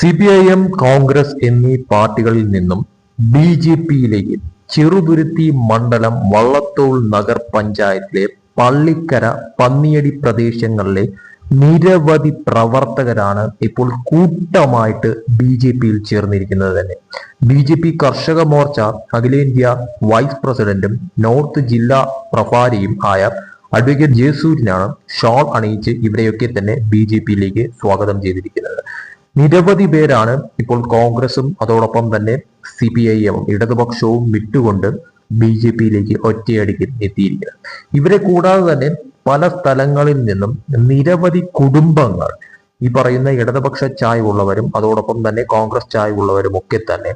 C P I M Congress എന്നീ പാർട്ടികളിൽ നിന്നും ബി ജെ പിയിലേക്ക് ചെറുതുരുത്തി മണ്ഡലം വള്ളത്തോൾ നഗർ പഞ്ചായത്തിലെ പള്ളിക്കര പന്നിയടി പ്രദേശങ്ങളിലെ നിരവധി പ്രവർത്തകരാണ് ഇപ്പോൾ കൂട്ടമായിട്ട് ബി ജെ പിയിൽ ചേർന്നിരിക്കുന്നത് തന്നെ. ബി ജെ പി കർഷക മോർച്ച അഖിലേന്ത്യാ വൈസ് പ്രസിഡന്റും നോർത്ത് ജില്ലാ പ്രഭാരിയും ആയ അഡ്വക്കേറ്റ് ജയസൂരിനാണ് ഷോൾ അണിയിച്ച് ഇവിടെയൊക്കെ തന്നെ ബി ജെ പിയിലേക്ക് സ്വാഗതം ചെയ്തിരിക്കുന്നത്. നിരവധി പേരാണ് ഇപ്പോൾ കോൺഗ്രസും അതോടൊപ്പം തന്നെ സി പി ഐ എമ്മും ഇടതുപക്ഷവും വിട്ടുകൊണ്ട് ബി ജെ പിയിലേക്ക് ഒറ്റയടിക്ക് എത്തിയിരിക്കുന്നത്. ഇവരെ കൂടാതെ തന്നെ പല സ്ഥലങ്ങളിൽ നിന്നും നിരവധി കുടുംബങ്ങൾ ഈ പറയുന്ന ഇടതുപക്ഷ ചായ്വുള്ളവരും അതോടൊപ്പം തന്നെ കോൺഗ്രസ് ചായ്വുള്ളവരും ഒക്കെ തന്നെ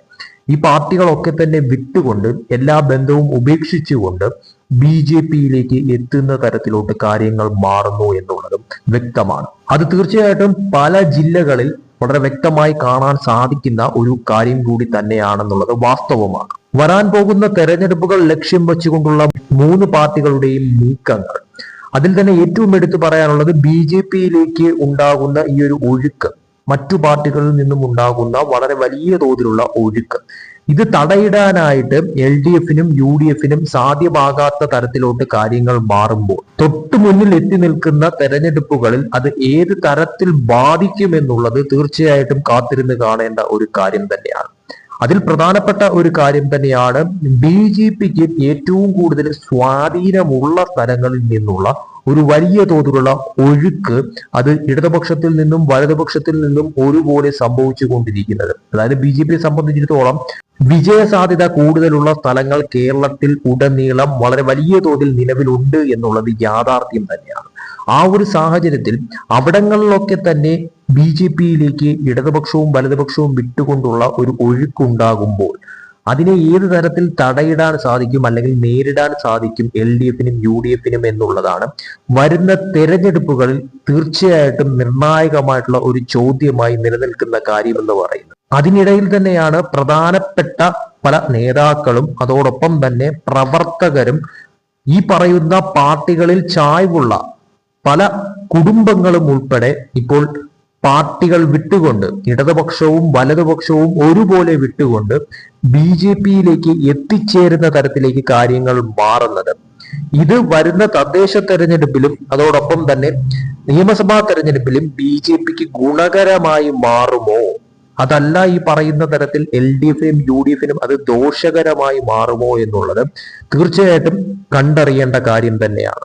ഈ പാർട്ടികളൊക്കെ തന്നെ വിട്ടുകൊണ്ട് എല്ലാ ബന്ധവും ഉപേക്ഷിച്ചുകൊണ്ട് ബി ജെ പിയിലേക്ക് എത്തുന്ന തരത്തിലോട്ട് കാര്യങ്ങൾ മാറുന്നു എന്നുള്ളതും വ്യക്തമാണ്. അത് തീർച്ചയായിട്ടും പല ജില്ലകളിൽ വളരെ വ്യക്തമായി കാണാൻ സാധിക്കുന്ന ഒരു കാര്യം കൂടി തന്നെയാണെന്നുള്ളത് വാസ്തവമാണ്. വരാൻ പോകുന്ന തെരഞ്ഞെടുപ്പുകൾ ലക്ഷ്യം വെച്ചുകൊണ്ടുള്ള മൂന്ന് പാർട്ടികളുടെയും നീക്കങ്ങൾ. അതിൽ തന്നെ ഏറ്റവും എടുത്തു പറയാനുള്ളത് ബി ജെ പിയിലേക്ക് ഉണ്ടാകുന്ന ഈ ഒരു ഒഴുക്ക് മറ്റു പാർട്ടികളിൽ നിന്നും ഉണ്ടാകുന്ന വളരെ വലിയ തോതിലുള്ള ഒഴുക്ക്. ഇത് തടയിടാനായിട്ട് എൽ ഡി എഫിനും യു ഡി എഫിനും സാധ്യമാകാത്ത തരത്തിലോട്ട് കാര്യങ്ങൾ മാറുമ്പോൾ തൊട്ടു മുന്നിൽ എത്തി നിൽക്കുന്ന തെരഞ്ഞെടുപ്പുകളിൽ അത് ഏത് തരത്തിൽ ബാധിക്കുമെന്നുള്ളത് തീർച്ചയായിട്ടും കാത്തിരുന്ന് കാണേണ്ട ഒരു കാര്യം തന്നെയാണ്. അതിൽ പ്രധാനപ്പെട്ട ഒരു കാര്യം തന്നെയാണ് ബി ജെ പിക്ക് ഏറ്റവും കൂടുതൽ സ്വാധീനമുള്ള സ്ഥലങ്ങളിൽ നിന്നുള്ള ഒരു വലിയ തോതിലുള്ള ഒഴുക്ക് അത് ഇടതുപക്ഷത്തിൽ നിന്നും വലതുപക്ഷത്തിൽ നിന്നും ഒരുപോലെ സംഭവിച്ചു കൊണ്ടിരിക്കുന്നത് അതായത് ബി ജെ പിയെ സംബന്ധിച്ചിടത്തോളം വിജയ സാധ്യത കൂടുതലുള്ള സ്ഥലങ്ങൾ കേരളത്തിൽ ഉടനീളം വളരെ വലിയ തോതിൽ നിലവിലുണ്ട് എന്നുള്ളത് യാഥാർത്ഥ്യം തന്നെയാണ്. ആ ഒരു സാഹചര്യത്തിൽ അവിടങ്ങളിലൊക്കെ തന്നെ ബി ജെ പിയിലേക്ക് ഇടതുപക്ഷവും വലതുപക്ഷവും വിട്ടുകൊണ്ടുള്ള ഒരു ഒഴുക്കുണ്ടാകുമ്പോൾ അതിനെ ഏത് തരത്തിൽ തടയിടാൻ സാധിക്കും അല്ലെങ്കിൽ നേരിടാൻ സാധിക്കും എൽ ഡി എഫിനും യു ഡി എഫിനും എന്നുള്ളതാണ് വരുന്ന തെരഞ്ഞെടുപ്പുകളിൽ തീർച്ചയായിട്ടും നിർണായകമായിട്ടുള്ള ഒരു ചോദ്യമായി നിലനിൽക്കുന്ന കാര്യം എന്ന് പറയുന്നത്. അതിനിടയിൽ തന്നെയാണ് പ്രധാനപ്പെട്ട പല നേതാക്കളും അതോടൊപ്പം തന്നെ പ്രവർത്തകരും ഈ പറയുന്ന പാർട്ടികളിൽ ചായ്വുള്ള പല കുടുംബങ്ങളും ഉൾപ്പെടെ ഇപ്പോൾ പാർട്ടികൾ വിട്ടുകൊണ്ട് ഇടതുപക്ഷവും വലതുപക്ഷവും ഒരുപോലെ വിട്ടുകൊണ്ട് ബി ജെ പിയിലേക്ക് എത്തിച്ചേരുന്ന തരത്തിലേക്ക് കാര്യങ്ങൾ മാറുന്നത്. ഇത് വരുന്ന തദ്ദേശ തെരഞ്ഞെടുപ്പിലും അതോടൊപ്പം തന്നെ നിയമസഭാ തെരഞ്ഞെടുപ്പിലും ബി ജെ പിക്ക് ഗുണകരമായി മാറുമോ? അതല്ല ഈ പറയുന്ന തരത്തിൽ എൽ ഡി എഫിനും യു ഡി എഫിനും അത് ദോഷകരമായി മാറുമോ എന്നുള്ളത് തീർച്ചയായിട്ടും കണ്ടറിയേണ്ട കാര്യം തന്നെയാണ്.